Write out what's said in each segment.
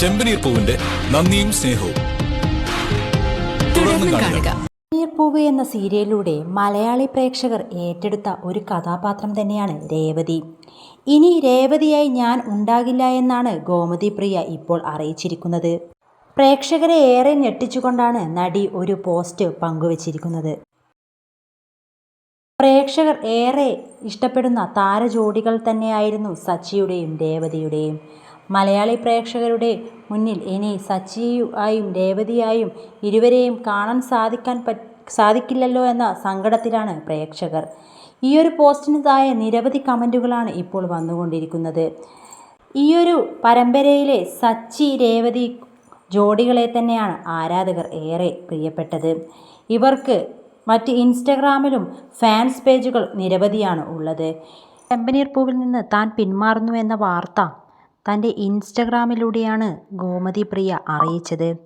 ചെമ്പനീർ പൂവിന്റെ നന്ദിയും സ്നേഹവും. തുടർന്ന് കാണുക. പൂവ് എന്ന സീരിയലിലൂടെ മലയാളി പ്രേക്ഷകർ ഏറ്റെടുത്ത ഒരു കഥാപാത്രം തന്നെയാണ് രേവതി. ഇനി രേവതിയായി ഞാൻ ഉണ്ടാകില്ല എന്നാണ് ഗോമതി പ്രിയ ഇപ്പോൾ അറിയിച്ചിരിക്കുന്നത്. പ്രേക്ഷകരെ ഏറെ ഞെട്ടിച്ചുകൊണ്ടാണ് നടി ഒരു പോസ്റ്റ് പങ്കുവച്ചിരിക്കുന്നത്. പ്രേക്ഷകർ ഏറെ ഇഷ്ടപ്പെടുന്ന താരജോഡികൾ തന്നെയായിരുന്നു സച്ചിയുടെയും രേവതിയുടെയും. മലയാളി പ്രേക്ഷകരുടെ മുന്നിൽ ഇനി സച്ചിയായും രേവതിയായും ഇരുവരെയും കാണാൻ സാധിക്കാൻ സാധിക്കില്ലല്ലോ എന്ന സങ്കടത്തിലാണ് പ്രേക്ഷകർ. ഈയൊരു പോസ്റ്റിന് താഴെ നിരവധി കമന്റുകളാണ് ഇപ്പോൾ വന്നുകൊണ്ടിരിക്കുന്നത്. ഈയൊരു പരമ്പരയിലെ സച്ചി രേവതി ജോഡികളെ തന്നെയാണ് ആരാധകർ ഏറെ പ്രിയപ്പെട്ടത്. ഇവർക്ക് മറ്റ് ഇൻസ്റ്റഗ്രാമിലും ഫാൻസ് പേജുകൾ നിരവധിയാണ് ഉള്ളത്. ചെമ്പനീർ പൂവിൽ നിന്ന് താൻ പിന്മാറുന്നു എന്ന വാർത്ത തന്റെ ഇൻസ്റ്റഗ്രാമിലൂടെയാണ് ഗോമതി പ്രിയ അറിയിച്ചത്.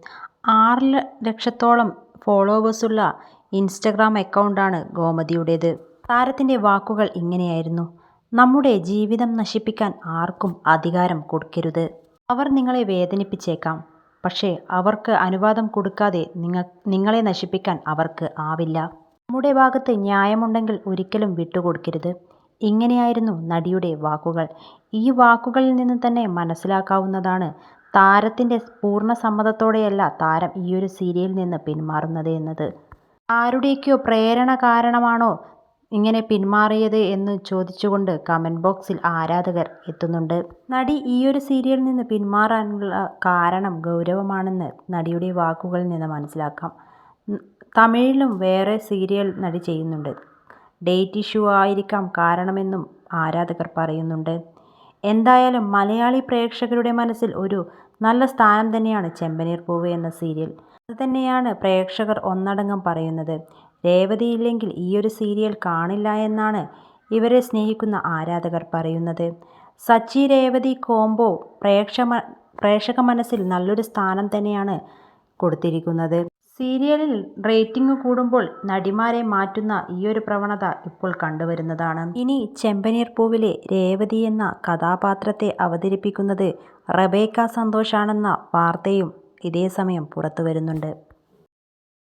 ആറ് ലക്ഷത്തോളം ഫോളോവേഴ്സുള്ള ഇൻസ്റ്റഗ്രാം അക്കൗണ്ടാണ് ഗോമതിയുടേത്. താരത്തിന്റെ വാക്കുകൾ ഇങ്ങനെയായിരുന്നു. നമ്മുടെ ജീവിതം നശിപ്പിക്കാൻ ആർക്കും അധികാരം കൊടുക്കരുത്. അവർ നിങ്ങളെ വേദനിപ്പിച്ചേക്കാം. പക്ഷേ അവർക്ക് അനുവാദം കൊടുക്കാതെ നിങ്ങ നിങ്ങളെ നശിപ്പിക്കാൻ അവർക്ക് ആവില്ല. നമ്മുടെ ഭാഗത്ത് ന്യായമുണ്ടെങ്കിൽ ഒരിക്കലും വിട്ടുകൊടുക്കരുത്. ഇങ്ങനെയായിരുന്നു നടിയുടെ വാക്കുകൾ. ഈ വാക്കുകളിൽ നിന്ന് തന്നെ മനസ്സിലാക്കാവുന്നതാണ് താരത്തിന്റെ പൂർണ സമ്മതത്തോടെയല്ല താരം ഈയൊരു സീരിയലിൽ നിന്ന് പിന്മാറുന്നത് എന്നത്. ആരുടെയൊക്കെയോ പ്രേരണ കാരണമാണോ ഇങ്ങനെ പിന്മാറിയത് എന്ന് ചോദിച്ചുകൊണ്ട് കമന്റ് ബോക്സിൽ ആരാധകർ എത്തുന്നുണ്ട്. നടി ഈയൊരു സീരിയലിൽ നിന്ന് പിന്മാറാനുള്ള കാരണം ഗൗരവമാണെന്ന് നടിയുടെ വാക്കുകളിൽ നിന്ന് മനസ്സിലാക്കാം. തമിഴിലും വേറെ സീരിയൽ നടി ചെയ്യുന്നുണ്ട്. ഡേറ്റ് ഇഷ്യൂ ആയിരിക്കാം കാരണമെന്നും ആരാധകർ പറയുന്നുണ്ട്. എന്തായാലും മലയാളി പ്രേക്ഷകരുടെ മനസ്സിൽ ഒരു നല്ല സ്ഥാനം തന്നെയാണ് ചെമ്പനീർ പൂവ് എന്ന സീരിയൽ. അത് തന്നെയാണ് പ്രേക്ഷകർ ഒന്നടങ്കം പറയുന്നത്. രേവതിയില്ലെങ്കിൽ ഒരു സീരിയൽ കാണില്ല എന്നാണ് ഇവരെ സ്നേഹിക്കുന്ന ആരാധകർ പറയുന്നത്. സച്ചി രേവതി കോംബോ പ്രേക്ഷക പ്രേക്ഷക മനസ്സിൽ നല്ലൊരു സ്ഥാനം തന്നെയാണ് കൊടുത്തിരിക്കുന്നത്. സീരിയലിൽ റേറ്റിംഗ് കൂടുമ്പോൾ നടിമാരെ മാറ്റുന്ന ഈയൊരു പ്രവണത ഇപ്പോൾ കണ്ടുവരുന്നതാണ്. ഇനി ചെമ്പനീർ പൂവിലെ രേവതി എന്ന കഥാപാത്രത്തെ അവതരിപ്പിക്കുന്നത് റബേക്ക സന്തോഷാണെന്ന വാർത്തയും ഇതേസമയം പുറത്തു വരുന്നുണ്ട്